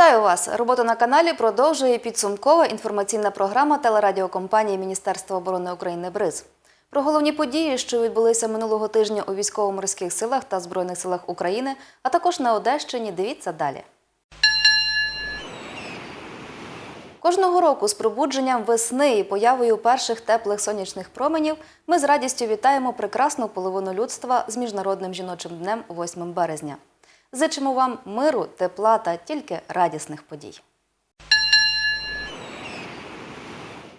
Вітаю вас! Роботу на каналі продовжує підсумкова інформаційна програма телерадіокомпанії Міністерства оборони України БРИЗ. Про головні події, що відбулися минулого тижня у військово-морських силах та Збройних силах України, а також на Одещині, дивіться далі. Кожного року з пробудженням весни і появою перших теплих сонячних променів ми з радістю вітаємо прекрасну половину людства з Міжнародним жіночим днем 8 березня. Зичимо вам миру, тепла та тільки радісних подій.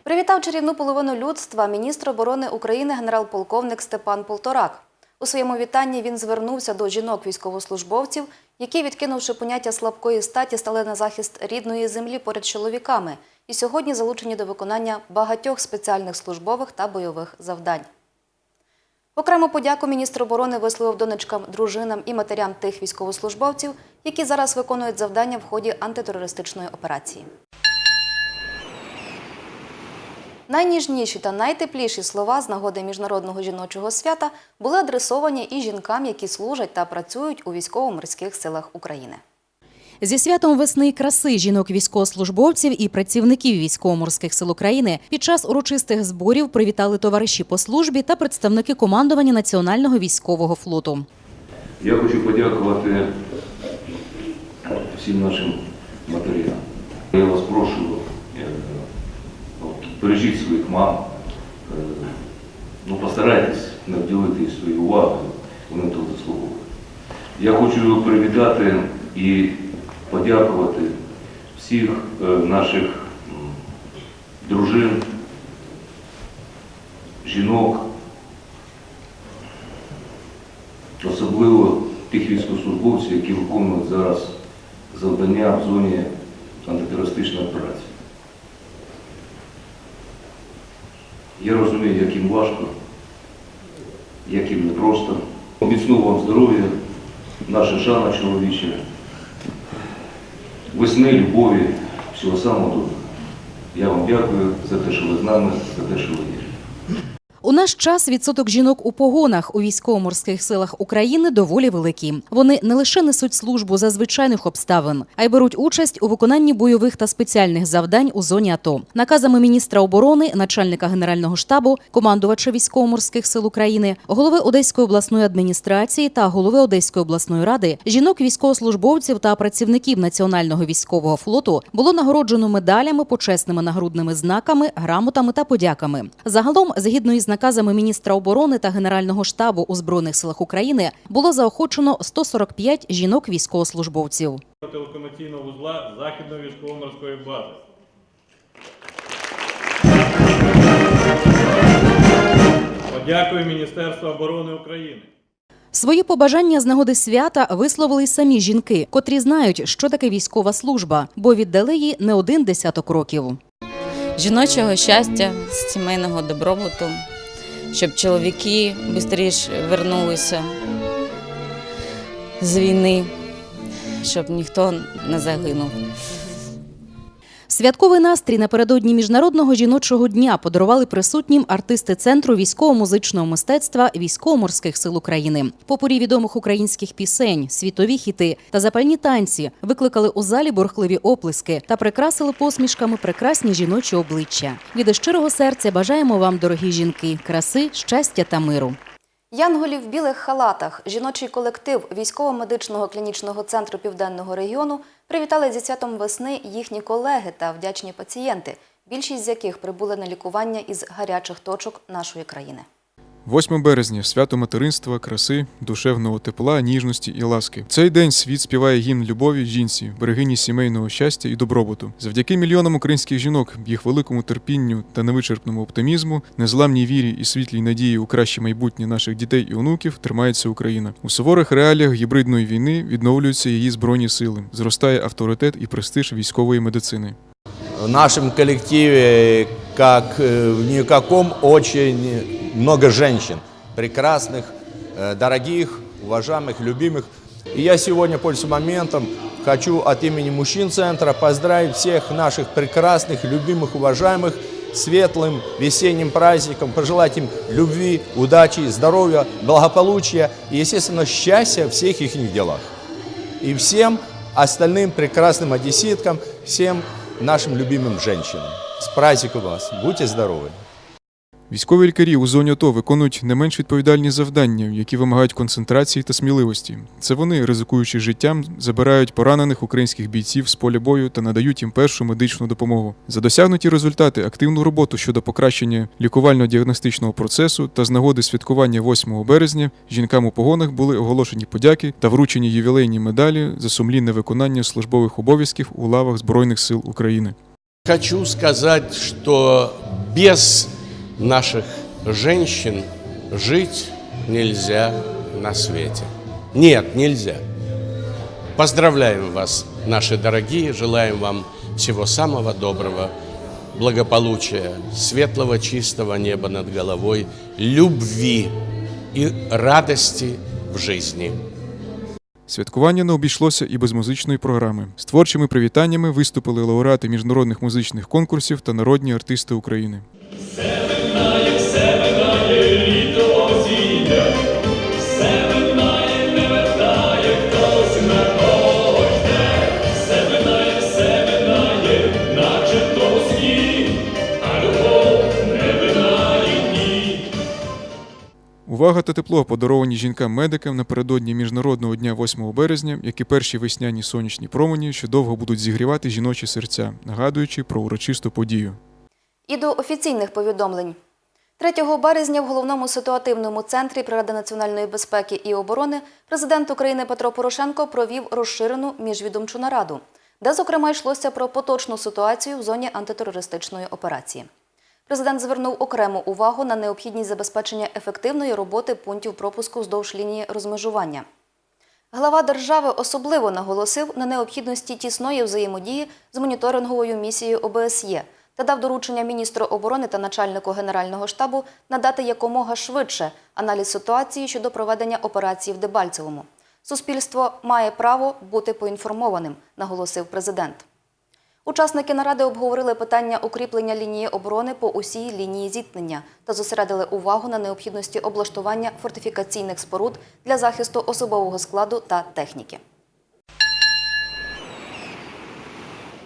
Привітав чарівну половину людства міністр оборони України генерал-полковник Степан Полторак. У своєму вітанні він звернувся до жінок-військовослужбовців, які, відкинувши поняття слабкої статі, стали на захист рідної землі поряд чоловіками і сьогодні залучені до виконання багатьох спеціальних службових та бойових завдань. Окрему подяку міністр оборони висловив донечкам, дружинам і матерям тих військовослужбовців, які зараз виконують завдання в ході антитерористичної операції. Найніжніші та найтепліші слова з нагоди міжнародного жіночого свята були адресовані і жінкам, які служать та працюють у військово-морських силах України. Зі святом весни і краси жінок військовослужбовців і працівників військово-морських сил України під час урочистих зборів привітали товариші по службі та представники командування Національного військового флоту. Я хочу подякувати всім нашим матерям. Я вас прошу, е, бережіть своїх мам, е, ну, постарайтесь не вділити їх свою увагу, вони того заслуговують. Я хочу привітати і подякувати всіх е, наших дружин, жінок, особливо тих військовослужбовців, які виконують зараз завдання в зоні антитерористичної операції. Я розумію, як їм важко, як їм непросто. Міцного вам здоров'я, наша шана чоловіча, весни, любові, всього самого доброго. Я вам дякую за те, що ви з нами, за те, що ви є. У наш час відсоток жінок у погонах у військово-морських силах України доволі великий. Вони не лише несуть службу за звичайних обставин, а й беруть участь у виконанні бойових та спеціальних завдань у зоні АТО. Наказами міністра оборони, начальника генерального штабу, командувача військово-морських сил України, голови Одеської обласної адміністрації та голови Одеської обласної ради жінок військовослужбовців та працівників Національного військового флоту було нагороджено медалями, почесними нагрудними знаками, грамотами та подяками. Загалом, згідно із наказами міністра оборони та генерального штабу у збройних силах України, було заохочено 145 жінок військовослужбовців. телекомаційного вузла Західної військово-морської бази. Подякую Міністерству оборони України. Свої побажання з нагоди свята висловили й самі жінки, котрі знають, що таке військова служба, бо віддали їй не один десяток років. жіночого щастя, сімейного добробуту, щоб чоловіки швидше вернулися з війни, щоб ніхто не загинув. Святковий настрій напередодні міжнародного жіночого дня подарували присутнім артисти центру військово-музичного мистецтва військово-морських сил України. Попорі відомих українських пісень, світові хіти та запальні танці викликали у залі бурхливі оплески та прикрасили посмішками прекрасні жіночі обличчя. Від щирого серця бажаємо вам, дорогі жінки, краси, щастя та миру. Янголів в білих халатах, жіночий колектив військово-медичного клінічного центру Південного регіону привітали зі святом весни їхні колеги та вдячні пацієнти, більшість з яких прибули на лікування із гарячих точок нашої країни. 8 березня свято материнства, краси, душевного тепла, ніжності і ласки. Цей день світ співає гімн любові жінці, берегині сімейного щастя і добробуту. Завдяки мільйонам українських жінок, їх великому терпінню та невичерпному оптимізму, незламній вірі і світлій надії у краще майбутнє наших дітей і онуків тримається Україна. У суворих реаліях гібридної війни відновлюються її збройні сили, зростає авторитет і престиж військової медицини. В нашем коллективе, как э, в никаком, очень много женщин. Прекрасных, э, дорогих, уважаемых, любимых. И я сегодня, пользуясь моментом, хочу от имени мужчин центра поздравить всех наших прекрасных, любимых, уважаемых светлым весенним праздником, пожелать им любви, удачи, здоровья, благополучия и, естественно, счастья в всех их делах. И всем остальным прекрасным одесситкам, всем нашим любимым женщинам. С праздником вас! Будьте здоровы! Військові лікарі у зоні АТО виконують не менш відповідальні завдання, які вимагають концентрації та сміливості. Це вони, ризикуючи життям, забирають поранених українських бійців з поля бою та надають їм першу медичну допомогу. За досягнуті результати, активну роботу щодо покращення лікувально-діагностичного процесу та з нагоди святкування 8 березня жінкам у погонах були оголошені подяки та вручені ювілейні медалі за сумлінне виконання службових обов'язків у лавах Збройних сил України. Хочу сказать, что без наших женщин жить нельзя на свете. Нет, нельзя. Поздравляем вас, наши дорогие, желаем вам всего самого доброго, благополучия, светлого, чистого неба над головой, любви и радости в жизни. Святкування не обійшлося і без музичної програми. З творчими привітаннями виступили лауреати міжнародних музичних конкурсів та народні артисти України. Увага та тепло подаровані жінкам-медикам напередодні Міжнародного дня 8 березня, як і перші весняні сонячні промені, що довго будуть зігрівати жіночі серця, нагадуючи про урочисту подію. І до офіційних повідомлень. 3 березня в головному ситуативному центрі при Ради національної безпеки і оборони президент України Петро Порошенко провів розширену міжвідомчу нараду, де, зокрема, йшлося про поточну ситуацію в зоні антитерористичної операції. Президент звернув окрему увагу на необхідність забезпечення ефективної роботи пунктів пропуску вздовж лінії розмежування. Глава держави особливо наголосив на необхідності тісної взаємодії з моніторинговою місією ОБСЄ та дав доручення міністру оборони та начальнику Генерального штабу надати якомога швидше аналіз ситуації щодо проведення операції в Дебальцевому. Суспільство має право бути поінформованим, наголосив президент. Учасники наради обговорили питання укріплення лінії оборони по усій лінії зіткнення та зосередили увагу на необхідності облаштування фортифікаційних споруд для захисту особового складу та техніки.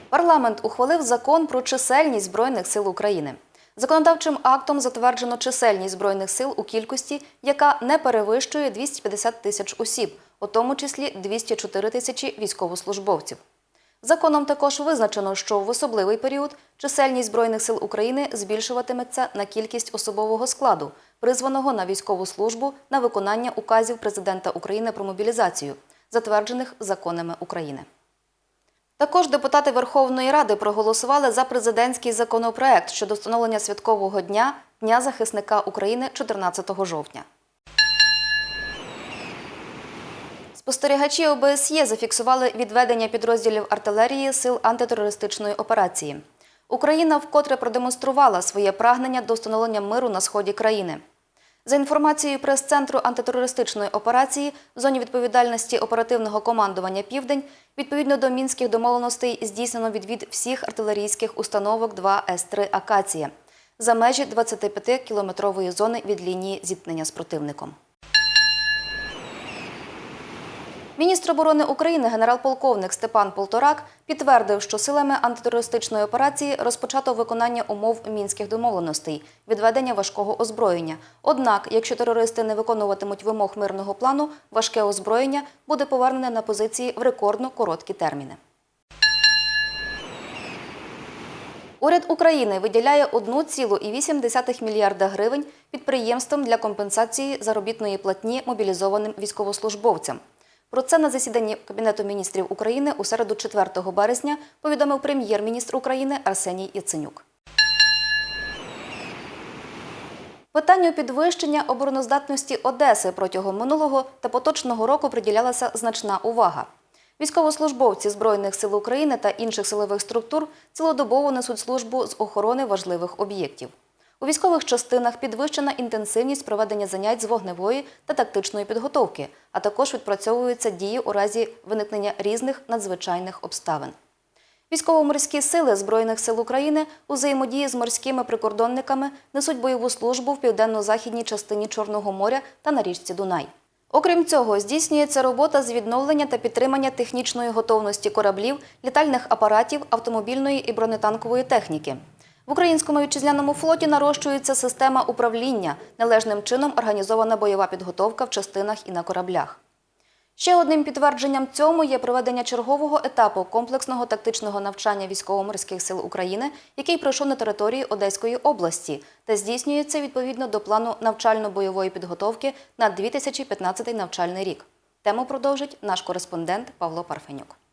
Парламент ухвалив закон про чисельність Збройних сил України. Законодавчим актом затверджено чисельність Збройних сил у кількості, яка не перевищує 250 тисяч осіб, у тому числі 204 тисячі військовослужбовців. Законом також визначено, що в особливий період чисельність Збройних сил України збільшуватиметься на кількість особового складу, призваного на військову службу на виконання указів Президента України про мобілізацію, затверджених законами України. Також депутати Верховної Ради проголосували за президентський законопроект щодо встановлення святкового дня Дня захисника України 14 жовтня. Спостерігачі ОБСЄ зафіксували відведення підрозділів артилерії сил антитерористичної операції. Україна вкотре продемонструвала своє прагнення до встановлення миру на сході країни. За інформацією прес-центру антитерористичної операції в зоні відповідальності оперативного командування Південь, відповідно до мінських домовленостей, здійснено відвід всіх артилерійських установок 2 С-3 Акація за межі 25-кілометрової зони від лінії зіткнення з противником. Міністр оборони України генерал-полковник Степан Полторак підтвердив, що силами антитерористичної операції розпочато виконання умов мінських домовленостей, відведення важкого озброєння. Однак, якщо терористи не виконуватимуть вимог мирного плану, важке озброєння буде повернене на позиції в рекордно короткі терміни. Уряд України виділяє 1,8 мільярда гривень підприємствам для компенсації заробітної платні мобілізованим військовослужбовцям. Про це на засіданні Кабінету міністрів України у середу 4 березня повідомив прем'єр-міністр України Арсеній Яценюк. Питанню підвищення обороноздатності Одеси протягом минулого та поточного року приділялася значна увага. Військовослужбовці Збройних сил України та інших силових структур цілодобово несуть службу з охорони важливих об'єктів. У військових частинах підвищена інтенсивність проведення занять з вогневої та тактичної підготовки, а також відпрацьовуються дії у разі виникнення різних надзвичайних обставин. Військово-морські сили Збройних сил України у взаємодії з морськими прикордонниками несуть бойову службу в південно-західній частині Чорного моря та на річці Дунай. Окрім цього, здійснюється робота з відновлення та підтримання технічної готовності кораблів, літальних апаратів, автомобільної і бронетанкової техніки. В українському вітчизняному флоті нарощується система управління, належним чином організована бойова підготовка в частинах і на кораблях. Ще одним підтвердженням цьому є проведення чергового етапу комплексного тактичного навчання військово-морських сил України, який пройшов на території Одеської області та здійснюється відповідно до плану навчально-бойової підготовки на 2015 навчальний рік. Тему продовжить наш кореспондент Павло Парфенюк.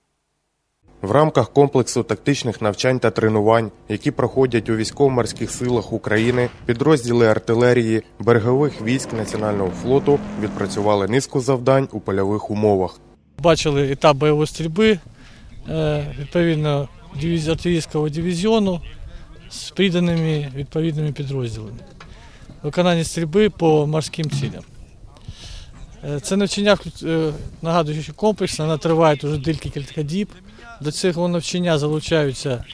В рамках комплексу тактичних навчань та тренувань, які проходять у військово-морських силах України, підрозділи артилерії, берегових військ Національного флоту відпрацювали низку завдань у польових умовах. Бачили етап бойової стрільби, е, відповідно артилерійського дивізіону з приданими відповідними підрозділами. Виконання стрільби по морським цілям. Е, Це навчання, е, нагадую, що комплексно, вона триває вже декілька діб. До цього навчання залучаються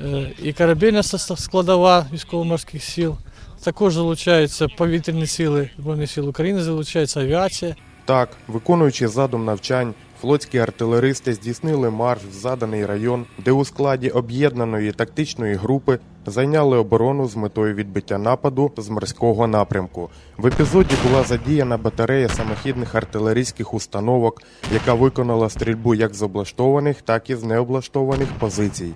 е, і корабельна складова військово-морських сил, також залучаються повітряні сили Збройних сил України, залучається авіація. Так, виконуючи задум навчань, флотські артилеристи здійснили марш в заданий район, де у складі об'єднаної тактичної групи зайняли оборону з метою відбиття нападу з морського напрямку. В епізоді була задіяна батарея самохідних артилерійських установок, яка виконала стрільбу як з облаштованих, так і з необлаштованих позицій.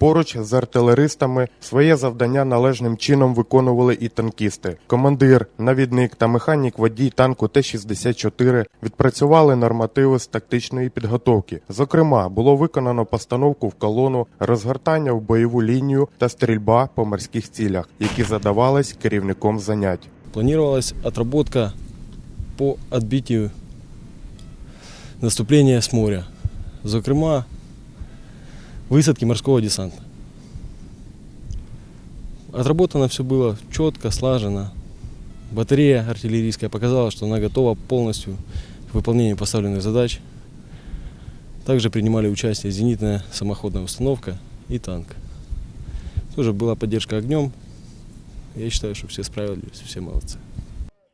Поруч з артилеристами своє завдання належним чином виконували і танкісти. Командир, навідник та механік водій танку Т-64 відпрацювали нормативи з тактичної підготовки. Зокрема, було виконано постановку в колону, розгортання в бойову лінію та стрільба по морських цілях, які задавались керівником занять. Планировалась отработка по отбитию наступления с моря. Зокрема, высадки морского десанта. Отработано все было четко, слаженно. Батарея артиллерийская показала, что она готова полностью к выполнению поставленных задач. Также принимали участие зенитная самоходная установка и танк. Тоже была поддержка огнем. Я считаю, что все справились, все молодцы.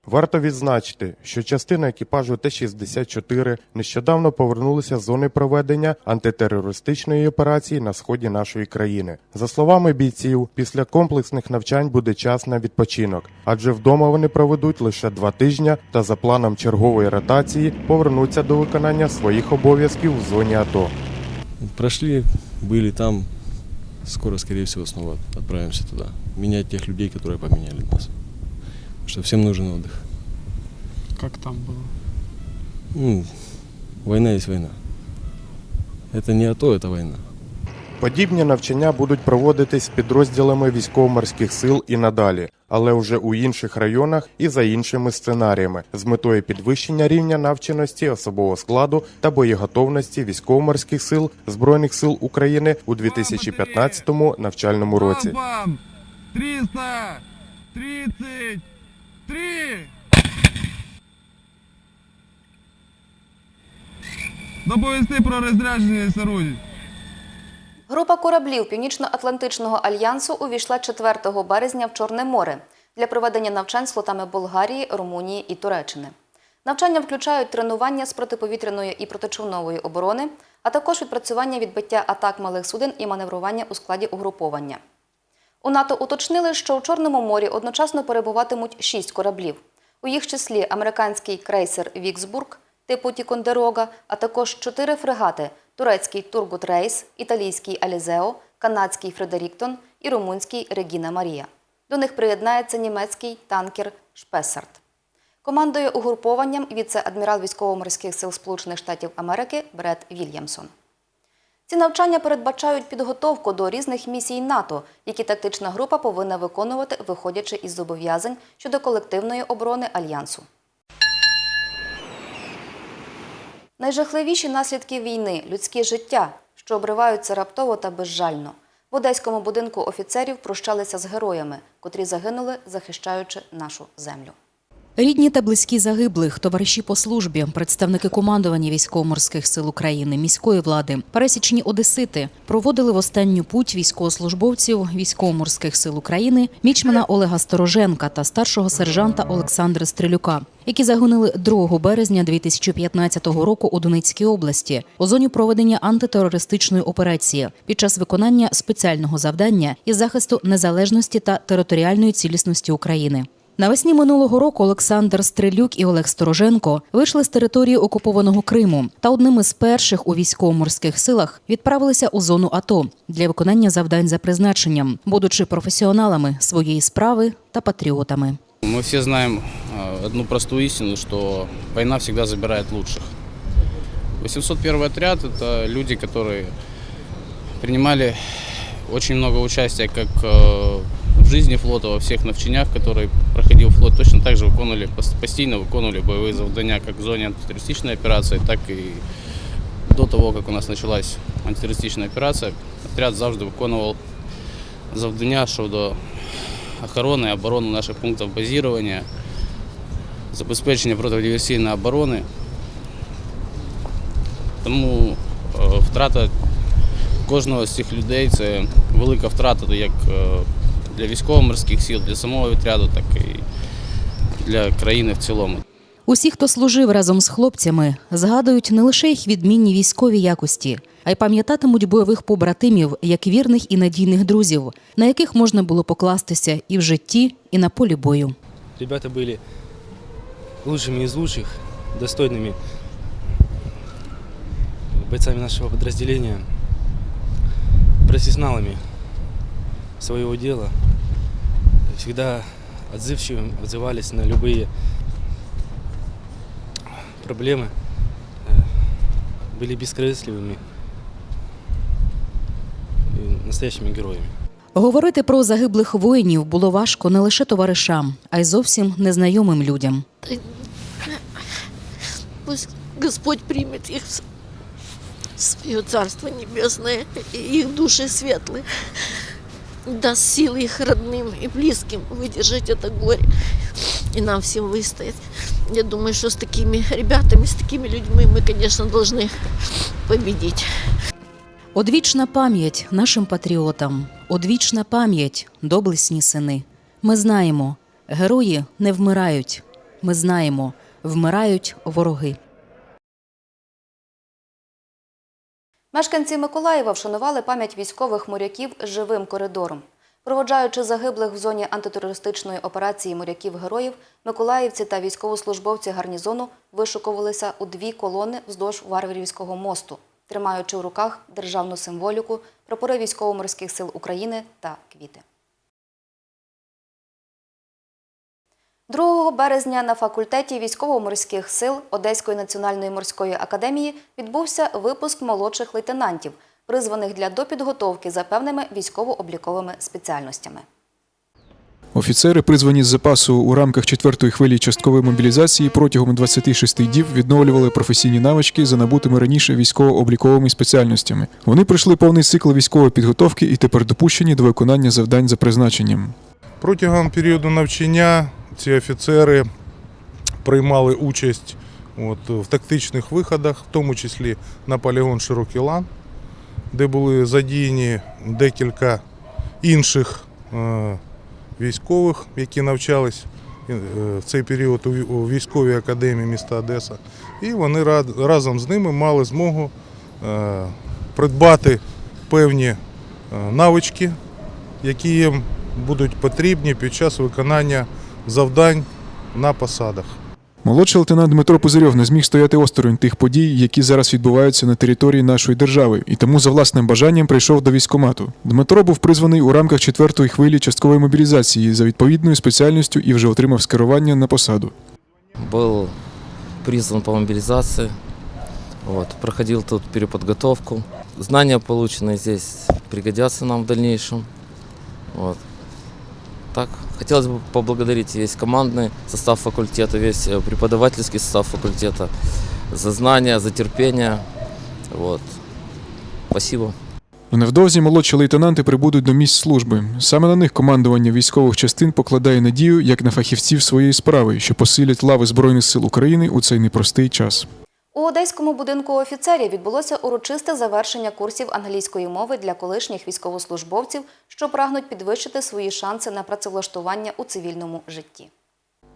Варто відзначити, що частина екіпажу Т-64 нещодавно повернулася з зони проведення антитерористичної операції на сході нашої країни. За словами бійців, після комплексних навчань буде час на відпочинок, адже вдома вони проведуть лише два тижні та за планом чергової ротації повернуться до виконання своїх обов'язків в зоні АТО. Прошли, были там. Скоро, скорее всего, снова отправимся туда. Менять тех людей, которые поменяли нас что всем нужен отдых. Как там было? Ну, война есть война. Это не АТО, это война. Подібні навчання будуть проводитись підрозділами військово-морських сил і надалі, але вже у інших районах і за іншими сценаріями, з метою підвищення рівня навченості особового складу та боєготовності військово-морських сил збройних сил України у 2015 навчальному році. 330! Три! Доповісти про розряджені сорудів. Група кораблів Північно-Атлантичного альянсу увійшла 4 березня в Чорне море для проведення навчань з флотами Болгарії, Румунії і Туреччини. Навчання включають тренування з протиповітряної і протичовнової оборони, а також відпрацювання відбиття атак малих суден і маневрування у складі угруповання. У НАТО уточнили, що у Чорному морі одночасно перебуватимуть шість кораблів. У їх числі американський крейсер Віксбург типу Тікондерога, а також чотири фрегати турецький Тургут Рейс, італійський Алізео, канадський Фредеріктон і румунський Регіна Марія. До них приєднається німецький танкер Шпесарт. Командує угрупованням віце-адмірал військово-морських сил Сполучених Штатів Америки Бред Вільямсон. Ці навчання передбачають підготовку до різних місій НАТО, які тактична група повинна виконувати, виходячи із зобов'язань щодо колективної оборони альянсу. Найжахливіші наслідки війни людські життя, що обриваються раптово та безжально. В одеському будинку офіцерів прощалися з героями, котрі загинули, захищаючи нашу землю. Рідні та близькі загиблих, товариші по службі, представники командування військово-морських сил України, міської влади, пересічні одесити проводили в останню путь військовослужбовців військово-морських сил України, мічмана Олега Стороженка та старшого сержанта Олександра Стрелюка, які загинули 2 березня 2015 року у Донецькій області у зоні проведення антитерористичної операції під час виконання спеціального завдання із захисту незалежності та територіальної цілісності України. Навесні минулого року Олександр Стрелюк і Олег Стороженко вийшли з території окупованого Криму та одним із перших у військово-морських силах відправилися у зону АТО для виконання завдань за призначенням, будучи професіоналами своєї справи та патріотами. Мы все знаем э, одну простую истину, что война всегда забирает лучших. 801 отряд – это люди, которые принимали очень много участия как э, в жизни флота, во всех навчаннях, которые проходил флот, точно так же виконували, пос- постійно виконували бойові завдання як в зоні антитерористичної операції, так і до того, як у нас почалась антитерористична операція. Отряд завжди виконував завдання щодо охорони, оборони наших пунктів базування, забезпечення протидиверсійної оборони. Тому е, втрата кожного з цих людей це велика втрата як е, для військово-морських сил, для самого відряду, так і для країни в цілому. Усі, хто служив разом з хлопцями, згадують не лише їх відмінні військові якості, а й пам'ятатимуть бойових побратимів як вірних і надійних друзів, на яких можна було покластися і в житті, і на полі бою. Ребята были лучшими из лучших, достойными бойцами нашего подразделения, профессионалами своего дела, всегда отзывчивым, отзывались на любые проблемы, э, были бескорыстливыми и настоящими героями. Говорити про загиблих воїнів було важко не лише товаришам, а й зовсім незнайомим людям. Пусть Господь примет их в свое Царство Небесное, и их души светлые, даст силы их родным и близким выдержать это горе и нам всем выстоять. Я думаю, что с такими ребятами, с такими людьми мы, конечно, должны победить. Одвічна пам'ять нашим патріотам, одвічна пам'ять, доблесні сини. Ми знаємо, герої не вмирають. Ми знаємо, вмирають вороги. Мешканці Миколаєва вшанували пам'ять військових моряків живим коридором. Проводжаючи загиблих в зоні антитерористичної операції моряків-героїв, миколаївці та військовослужбовці гарнізону вишукувалися у дві колони вздовж Варварівського мосту, тримаючи в руках державну символіку, прапори військово-морських сил України та квіти. 2 березня на факультеті військово-морських сил Одеської національної морської академії відбувся випуск молодших лейтенантів, призваних для допідготовки за певними військово-обліковими спеціальностями. Офіцери, призвані з запасу у рамках четвертої хвилі часткової мобілізації, протягом 26 діб відновлювали професійні навички за набутими раніше військово-обліковими спеціальностями. Вони пройшли повний цикл військової підготовки і тепер допущені до виконання завдань за призначенням. Протягом періоду навчання ці офіцери приймали участь от, в тактичних виходах, в тому числі на полігон Широкий Лан, де були задіяні декілька інших е, військових, які навчались е, в цей період у військовій академії міста Одеса. І вони разом з ними мали змогу е, придбати певні навички, які їм будуть потрібні під час виконання завдань на посадах. Молодший лейтенант Дмитро Пузирьов не зміг стояти осторонь тих подій, які зараз відбуваються на території нашої держави, і тому за власним бажанням прийшов до військкомату. Дмитро був призваний у рамках четвертої хвилі часткової мобілізації за відповідною спеціальністю і вже отримав скерування на посаду. был призван по мобилизации, вот, проходил тут переподготовку. Знания, полученные здесь, пригодятся нам в дальнейшем. Вот Так, хотелось бы поблагодарить весь командный состав факультета, весь э, преподавательский состав факультета за знания, за терпение. Вот. Спасибо. Невдовзі молодші лейтенанти прибудуть до місць служби. Саме на них командування військових частин покладає надію як на фахівців своєї справи, що посилять лави Збройних сил України у цей непростий час. У Одеському будинку офіцерів відбулося урочисте завершення курсів англійської мови для колишніх військовослужбовців, що прагнуть підвищити свої шанси на працевлаштування у цивільному житті.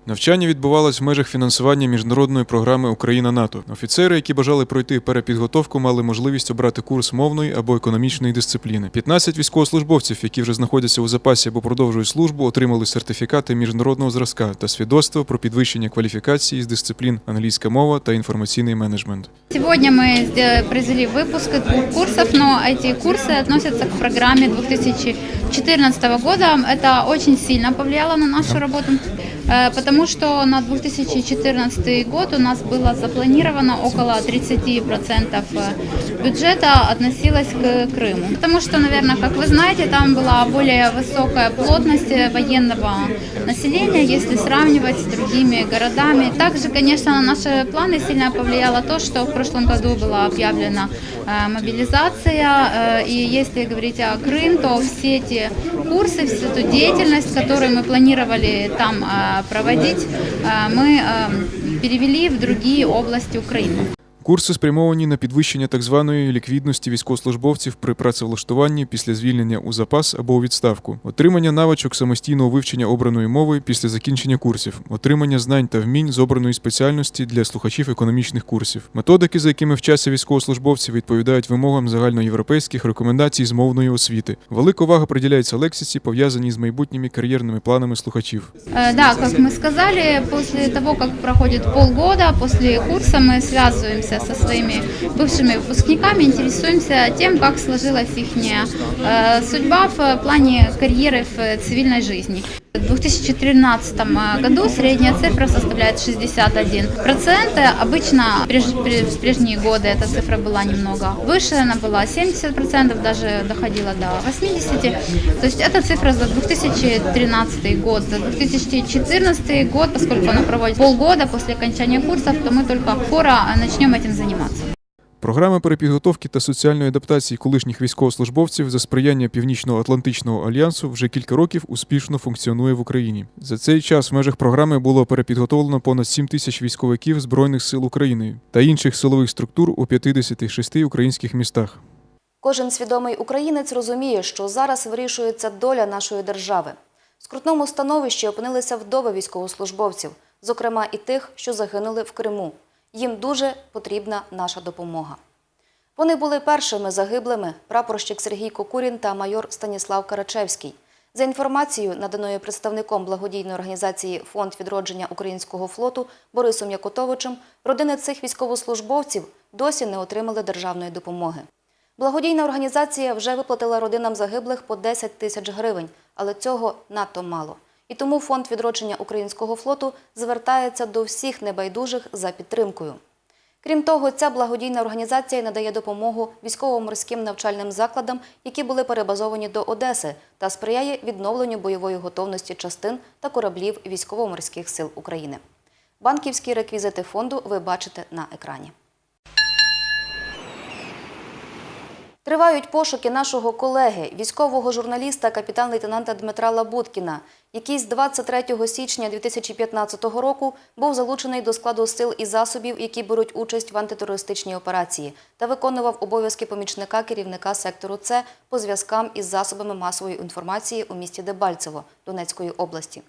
Навчання відбувалось в межах фінансування міжнародної програми Україна НАТО. Офіцери, які бажали пройти перепідготовку, мали можливість обрати курс мовної або економічної дисципліни. 15 військовослужбовців, які вже знаходяться у запасі або продовжують службу, отримали сертифікати міжнародного зразка та свідоцтво про підвищення кваліфікації з дисциплін англійська мова та інформаційний менеджмент. Сегодня мы сдел- произвели выпуск двух курсов, но эти курсы относятся к программе 2014 года. Это очень сильно повлияло на нашу работу, э, потому что на 2014 год у нас было запланировано около 30% бюджета относилось к Крыму. Потому что, наверное, как вы знаете, там была более высокая плотность военного населения, если сравнивать с другими городами. Также, конечно, на наши планы сильно повлияло то, что в прошлом году была объявлена э, мобилизация. э, И если говорить о Крым, то все эти курсы, всю эту деятельность, которую мы планировали там э, проводить, э, мы э, перевели в другие области Украины. Курси спрямовані на підвищення так званої ліквідності військовослужбовців при працевлаштуванні після звільнення у запас або у відставку, отримання навичок самостійного вивчення обраної мови після закінчення курсів, отримання знань та вмінь з обраної спеціальності для слухачів економічних курсів. Методики, за якими вчаться військовослужбовці, відповідають вимогам загальноєвропейських рекомендацій з мовної освіти. Велика увага приділяється лексиці, пов'язаній з майбутніми кар'єрними планами слухачів. Э, Да, как мы сказали, после того, как проходит полгода, после курса мы связываемся со своими бывшими выпускниками, интересуемся тем, как сложилась их судьба в плане карьеры в цивильной жизни. В 2013 году средняя цифра составляет 61%. Обычно преж- пре- в прежние годы эта цифра была немного выше, она была 70%, даже доходила до 80%. То есть эта цифра за 2013 год, за 2014 год, поскольку она проводит полгода после окончания курсов, то мы только скоро начнем этим заниматься. Програма перепідготовки та соціальної адаптації колишніх військовослужбовців за сприяння Північно-Атлантичного альянсу вже кілька років успішно функціонує в Україні. За цей час в межах програми було перепідготовлено понад 7 тисяч військовиків Збройних сил України та інших силових структур у 56 українських містах. Кожен свідомий українець розуміє, що зараз вирішується доля нашої держави. В скрутному становищі опинилися вдови військовослужбовців, зокрема і тих, що загинули в Криму. Їм дуже потрібна наша допомога. Вони були першими загиблими прапорщик Сергій Кокурін та майор Станіслав Карачевський. За інформацією, наданою представником благодійної організації Фонд відродження українського флоту Борисом Якотовичем, родини цих військовослужбовців досі не отримали державної допомоги. Благодійна організація вже виплатила родинам загиблих по 10 тисяч гривень, але цього надто мало. І тому фонд відродження українського флоту звертається до всіх небайдужих за підтримкою. Крім того, ця благодійна організація надає допомогу військово-морським навчальним закладам, які були перебазовані до Одеси, та сприяє відновленню бойової готовності частин та кораблів військово-морських сил України. Банківські реквізити фонду ви бачите на екрані. Тривають пошуки нашого колеги, військового журналіста капітан-лейтенанта Дмитра Лабуткіна, який з 23 січня 2015 року був залучений до складу сил і засобів, які беруть участь в антитерористичній операції, та виконував обов'язки помічника керівника сектору С по зв'язкам із засобами масової інформації у місті Дебальцево Донецької області.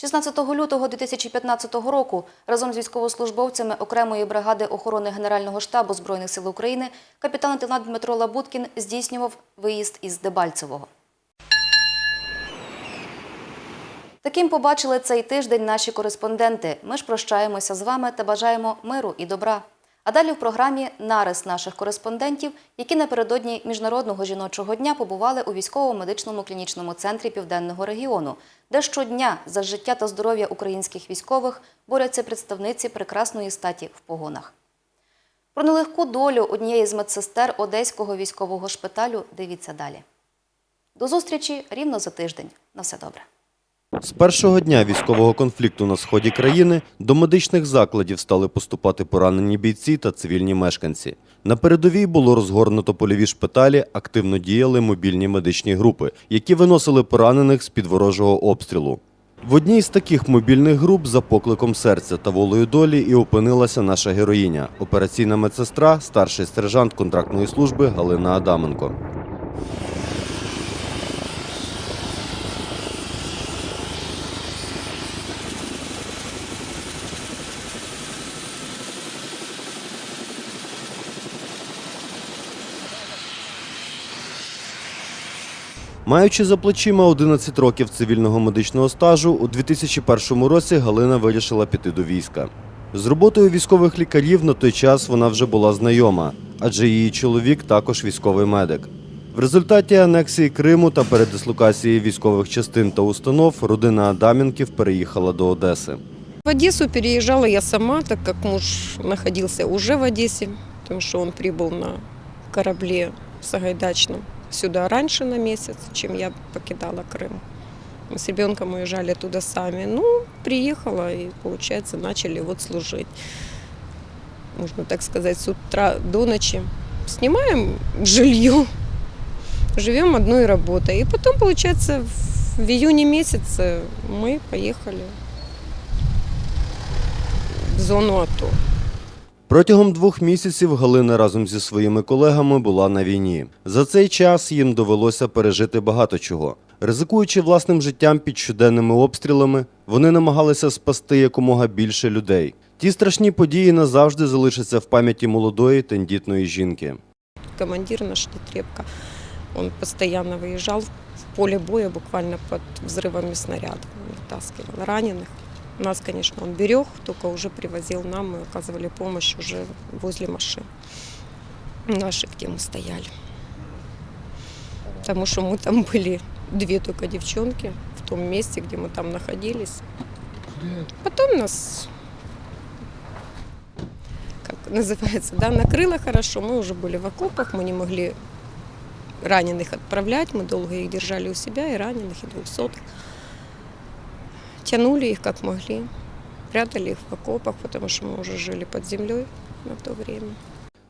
16 лютого 2015 року разом з військовослужбовцями окремої бригади охорони Генерального штабу Збройних сил України капітан-лейтенант Дмитро Лабуткін здійснював виїзд із Дебальцевого. Таким побачили цей тиждень наші кореспонденти. Ми ж прощаємося з вами та бажаємо миру і добра. А далі в програмі нарис наших кореспондентів, які напередодні Міжнародного жіночого дня побували у військово-медичному клінічному центрі Південного регіону, де щодня за життя та здоров'я українських військових борються представниці прекрасної статі в погонах. Про нелегку долю однієї з медсестер Одеського військового шпиталю дивіться далі. До зустрічі рівно за тиждень. На все добре. З першого дня військового конфлікту на сході країни до медичних закладів стали поступати поранені бійці та цивільні мешканці. На передовій було розгорнуто польові шпиталі, активно діяли мобільні медичні групи, які виносили поранених з-під ворожого обстрілу. В одній з таких мобільних груп за покликом серця та волею долі і опинилася наша героїня – операційна медсестра, старший сержант контрактної служби Галина Адаменко. Маючи за плечима 11 років цивільного медичного стажу, у 2001 році Галина вирішила піти до війська. З роботою військових лікарів на той час вона вже була знайома, адже її чоловік також військовий медик. В результаті анексії Криму та передислокації військових частин та установ родина Адамінків переїхала до Одеси. В Одессу переезжала я сама, так как муж находился уже в Одессе, потому что он прибыл на корабле Сагайдачном сюда раньше на месяц, чем я покидала Крым. Мы с ребенком уезжали туда сами. Ну, приехала и, получается, начали вот служить. Можно так сказать, с утра до ночи. Снимаем жилье, живем одной работой. И потом, получается, в июне месяце мы поехали в зону АТО. Протягом двох місяців Галина разом зі своїми колегами була на війні. За цей час їм довелося пережити багато чого. Ризикуючи власним життям під щоденними обстрілами, вони намагалися спасти якомога більше людей. Ті страшні події назавжди залишаться в пам'яті молодої тендітної жінки. Командир наш Нетребко, он постоянно выезжал в поле боя буквально под взрывами снарядов. Он вытаскивал раненых. Нас, конечно, он берег, только уже привозил нам, мы оказывали помощь уже возле машин наших, где мы стояли. Потому что мы там были две только девчонки в том месте, где мы там находились. Потом нас, как называется, да, накрыло хорошо. Мы уже были в окопах, мы не могли раненых отправлять, мы долго их держали у себя, и раненых, и двухсотых. Тянули их как могли, прятали их в окопах, потому что мы уже жили под землей на то время.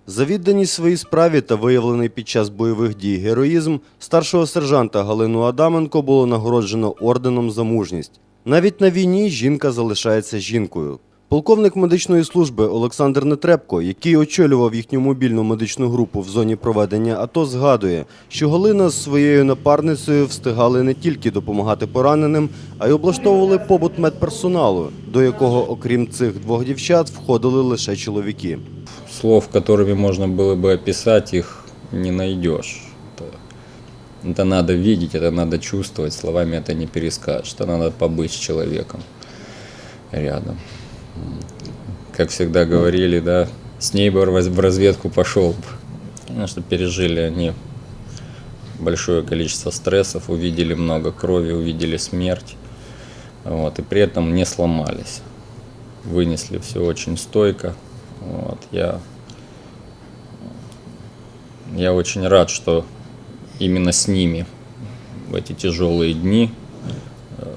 За відданість своїй справі та виявлений під час бойових дій героїзм старшого сержанта Галину Адаменко було нагороджено орденом за мужність. Навіть на війні жінка залишається жінкою. Полковник медичної служби Олександр Нетребко, який очолював їхню мобільну медичну групу в зоні проведення АТО, згадує, що Галина з своєю напарницею встигали не тільки допомагати пораненим, а й облаштовували побут медперсоналу, до якого, окрім цих двох дівчат, входили лише чоловіки. слов, которыми можно было бы описать, их не найдешь. Это, это надо видеть, это надо чувствовать, словами это не перескажешь. Это надо побыть с человеком рядом. Как всегда говорили, да, с ней бы в разведку пошел. Потому что пережили они большое количество стрессов, увидели много крови, увидели смерть. Вот, и при этом не сломались. Вынесли все очень стойко. Вот, я, я очень рад, что именно с ними в эти тяжелые дни э,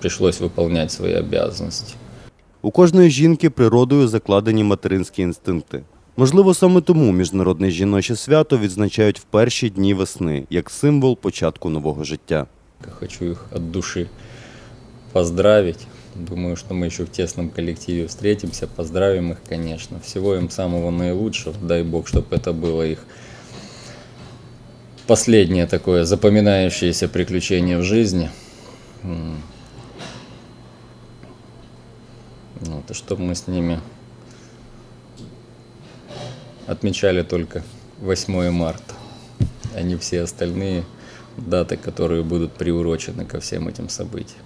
пришлось выполнять свои обязанности. У кожної жінки природою закладені материнські інстинкти. Можливо, саме тому Міжнародне жіноче свято відзначають в перші дні весни як символ початку нового життя. Хочу их от души поздравить. Думаю, что мы еще в тесном коллективе встретимся, поздравим их, конечно. Всего им самого наилучшего. Дай Бог, чтобы это было их последнее такое запоминающееся приключение в жизни. Вот, и чтобы мы с ними отмечали только 8 марта, а не все остальные даты, которые будут приурочены ко всем этим событиям.